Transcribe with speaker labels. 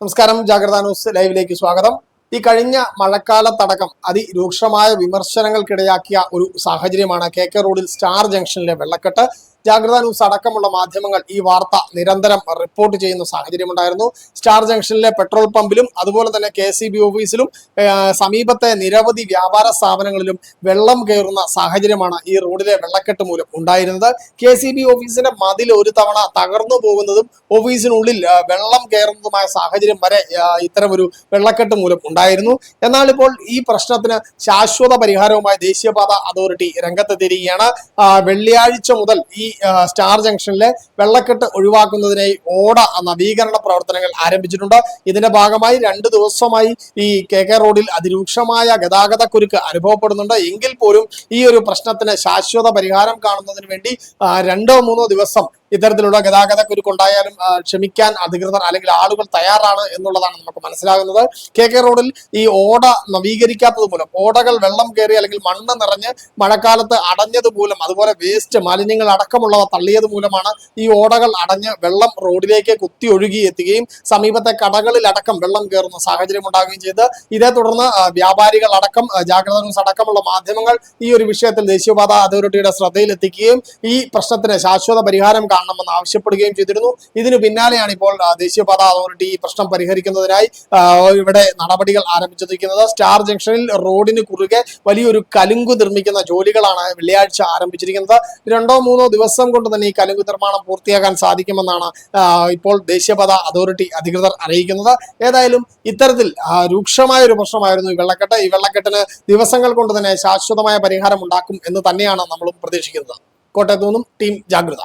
Speaker 1: നമസ്കാരം ജാഗ്രത ന്യൂസ് ലൈവിലേക്ക് സ്വാഗതം. ഈ കഴിഞ്ഞ മഴക്കാലത്തടക്കം അതിരൂക്ഷമായ വിമർശനങ്ങൾക്കിടയാക്കിയ ഒരു സാഹചര്യമാണ് കെ കെ റോഡിൽ സ്റ്റാർ ജംഗ്ഷനിലെ വെള്ളക്കെട്ട്. ജാഗ്രത ന്യൂസ് അടക്കമുള്ള മാധ്യമങ്ങൾ ഈ വാർത്ത നിരന്തരം റിപ്പോർട്ട് ചെയ്യുന്ന സാഹചര്യമുണ്ടായിരുന്നു സ്റ്റാർ ജംഗ്ഷനിലെ പെട്രോൾ പമ്പിലും അതുപോലെ തന്നെ കെ ഓഫീസിലും സമീപത്തെ നിരവധി വ്യാപാര സ്ഥാപനങ്ങളിലും വെള്ളം കയറുന്ന സാഹചര്യമാണ് ഈ റോഡിലെ വെള്ളക്കെട്ട് മൂലം ഉണ്ടായിരുന്നത്. കെ ഓഫീസിന്റെ മതിൽ ഒരു തവണ തകർന്നു പോകുന്നതും ഓഫീസിനുള്ളിൽ വെള്ളം കയറുന്നതുമായ സാഹചര്യം വരെ ഇത്തരം ഒരു വെള്ളക്കെട്ട് മൂലം ഉണ്ടായിരുന്നു. എന്നാൽ ഇപ്പോൾ ഈ പ്രശ്നത്തിന് ശാശ്വത പരിഹാരവുമായി ദേശീയപാത അതോറിറ്റി രംഗത്തെത്തിയിരിക്കുകയാണ്. വെള്ളിയാഴ്ച മുതൽ ഈ സ്റ്റാർ ജംഗ്ഷനിലെ വെള്ളക്കെട്ട് ഒഴിവാക്കുന്നതിനായി ഓട നവീകരണ പ്രവർത്തനങ്ങൾ ആരംഭിച്ചിട്ടുണ്ട്. ഇതിന്റെ ഭാഗമായി രണ്ട് ദിവസമായി ഈ കെ കെ റോഡിൽ അതിരൂക്ഷമായ ഗതാഗത കുരുക്ക് അനുഭവപ്പെടുന്നുണ്ട്. എങ്കിൽ പോലും ഈ ഒരു പ്രശ്നത്തിന് ശാശ്വത പരിഹാരം കാണുന്നതിന് വേണ്ടി രണ്ടോ മൂന്നോ ദിവസം ഇത്തരത്തിലുള്ള ഗതാഗത കുരുക്കുണ്ടായാലും ക്ഷമിക്കാൻ അധികൃതർ അല്ലെങ്കിൽ ആളുകൾ തയ്യാറാണ് എന്നുള്ളതാണ് നമുക്ക് മനസ്സിലാകുന്നത്. കെ കെ റോഡിൽ ഈ ഓട നവീകരിക്കാത്തത് മൂലം ഓടകൾ വെള്ളം കയറി അല്ലെങ്കിൽ മണ്ണ് നിറഞ്ഞ് മഴക്കാലത്ത് അടഞ്ഞത് മൂലം അതുപോലെ വേസ്റ്റ് മാലിന്യങ്ങൾ അടക്കമുള്ളവ തള്ളിയത് മൂലമാണ് ഈ ഓടകൾ അടഞ്ഞ് വെള്ളം റോഡിലേക്ക് കുത്തി ഒഴുകി എത്തുകയും സമീപത്തെ കടകളിൽ അടക്കം വെള്ളം കയറുന്ന സാഹചര്യം ഉണ്ടാകുകയും ചെയ്ത്. ഇതേ തുടർന്ന് വ്യാപാരികൾ അടക്കം ജാഗ്രത ന്യൂസ് അടക്കമുള്ള മാധ്യമങ്ങൾ ഈ ഒരു വിഷയത്തിൽ ദേശീയപാത അതോറിറ്റിയുടെ ശ്രദ്ധയിലെത്തിക്കുകയും ഈ പ്രശ്നത്തിന് ശാശ്വത പരിഹാരം കാണണമെന്ന് ആവശ്യപ്പെടുകയും ചെയ്തിരുന്നു. ഇതിനു പിന്നാലെയാണ് ഇപ്പോൾ ദേശീയപാത അതോറിറ്റി ഈ പ്രശ്നം പരിഹരിക്കുന്നതിനായി ഇവിടെ നടപടികൾ ആരംഭിച്ചിരിക്കുന്നത്. സ്റ്റാർ ജംഗ്ഷനിൽ റോഡിന് കുറുകെ വലിയൊരു കലുങ്കു നിർമ്മിക്കുന്ന ജോലികളാണ് വെള്ളിയാഴ്ച ആരംഭിച്ചിരിക്കുന്നത്. രണ്ടോ മൂന്നോ ദിവസം കൊണ്ട് തന്നെ ഈ കലുങ്കു നിർമ്മാണം പൂർത്തിയാക്കാൻ സാധിക്കുമെന്നാണ് ഇപ്പോൾ ദേശീയപാത അതോറിറ്റി അധികൃതർ അറിയിക്കുന്നത്. ഏതായാലും ഇത്തരത്തിൽ രൂക്ഷമായ ഒരു പ്രശ്നമായിരുന്നു ഈ വെള്ളക്കെട്ട്. ഈ വെള്ളക്കെട്ടിന് ദിവസങ്ങൾ കൊണ്ട് തന്നെ ശാശ്വതമായ പരിഹാരം ഉണ്ടാക്കും എന്ന് തന്നെയാണ് നമ്മളും പ്രതീക്ഷിക്കുന്നത്. കോട്ടയത്തു നിന്നും ടീം ജാഗ്രത.